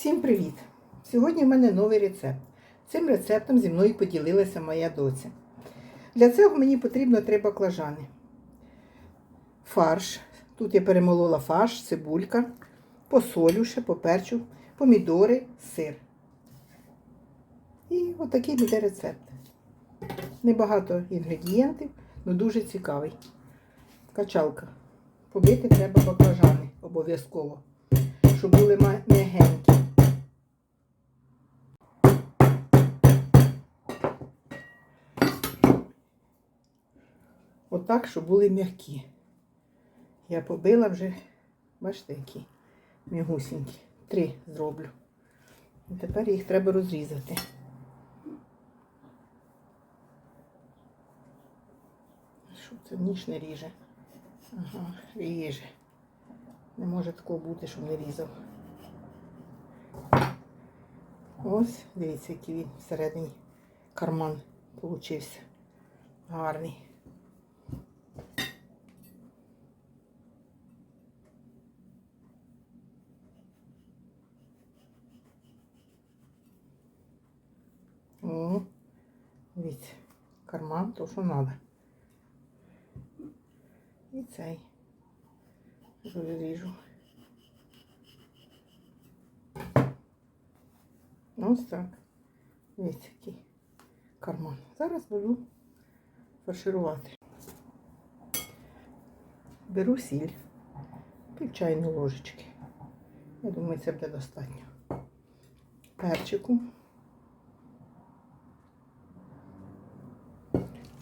Всім привіт! Сьогодні в мене новий рецепт. Цим рецептом зі мною поділилася моя доця. Для цього мені потрібно три баклажани. Фарш. Тут я перемолола фарш, цибулька, посолю ще, поперчу, помідори, сир. І отакий буде рецепт. Небагато інгредієнтів, але дуже цікавий. Качалка. Побити треба баклажани обов'язково, щоб були м'ягенькі. Отак, щоб були м'які. Я побила вже, бачите, які м'ягусінькі. Три зроблю. І тепер їх треба розрізати. Що це ніж не ріже? Ага, ріже. Не може такого бути, щоб не різав. Ось, дивіться, який він всередині карман получився. Гарний. О, дивіться, карман, то що треба. І цей розріжу. Ось так. Дивіться, який карман. Зараз буду фарширувати. Беру сіль, пів чайної ложечки. Я думаю, це буде достатньо. Перчику.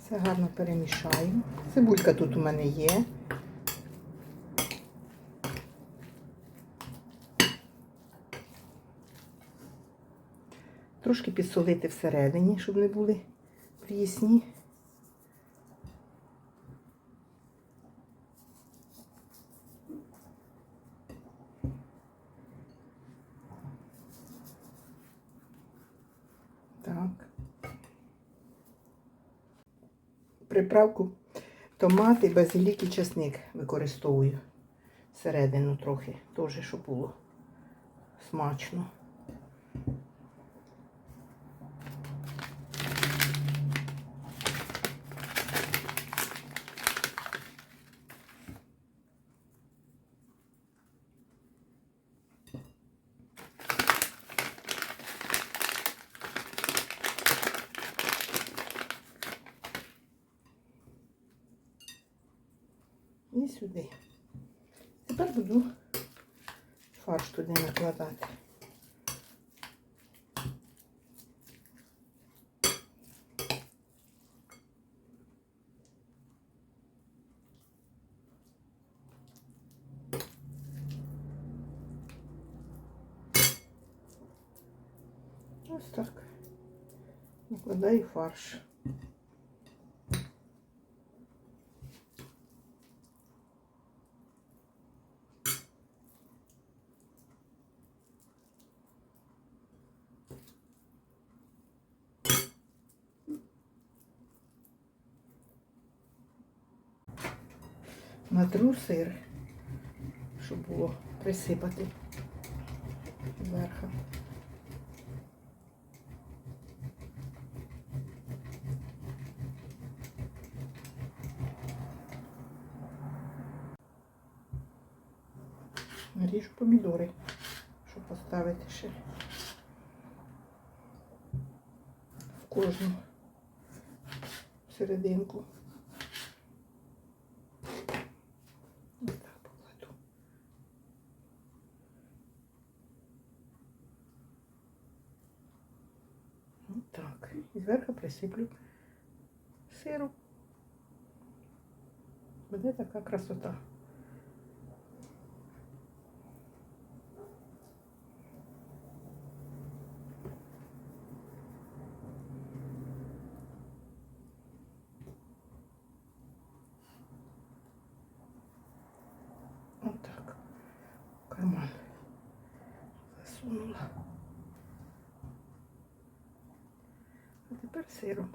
Все гарно перемішаю. Цибулька тут у мене є. Трошки підсолити всередині, щоб не були прісні. Так. Приправку томати, базилік і чесник використовую всередину трохи, теж, щоб було смачно. І сюди. Тепер буду фарш туди накладати. Ось так. Накладаю фарш. Натру сир, щоб було присипати зверху. Наріжу помідори, щоб поставити ще в кожну серединку. І зверху присиплю сиром. Буде така красота. Ось так. Карман засунула. тепер сиром.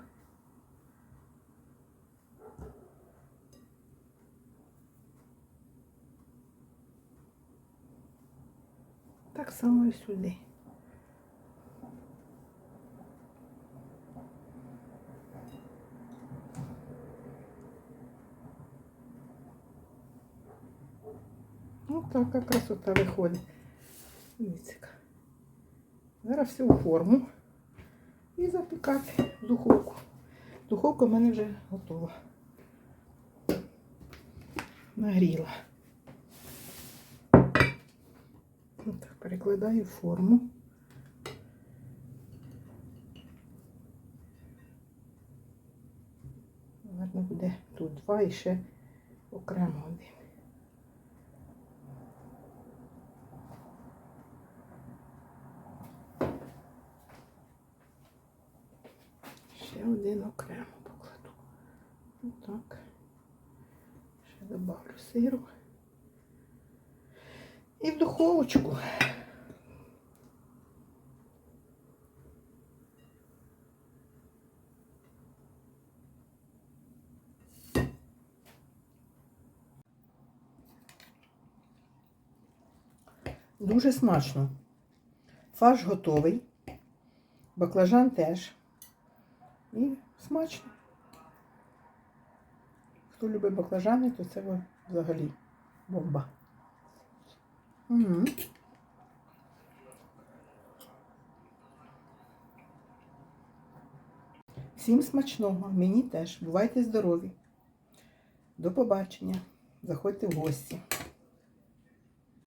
Так само і сюди. Ну, така красота виходить. Дивіться. Зараз всю форму. І запікати в духовку. Духовка в мене вже готова. Нагріла. Так, перекладаю форму. Ладно, буде тут два і ще окремо один. Ще один окремо покладу. Отак. Ще добавлю сиру. І в духовочку. Дуже смачно. Фарш готовий. Баклажан теж. І смачно. Хто любить баклажани, то це взагалі бомба. Угу. Всім смачного, мені теж. Бувайте здорові. До побачення. Заходьте в гості.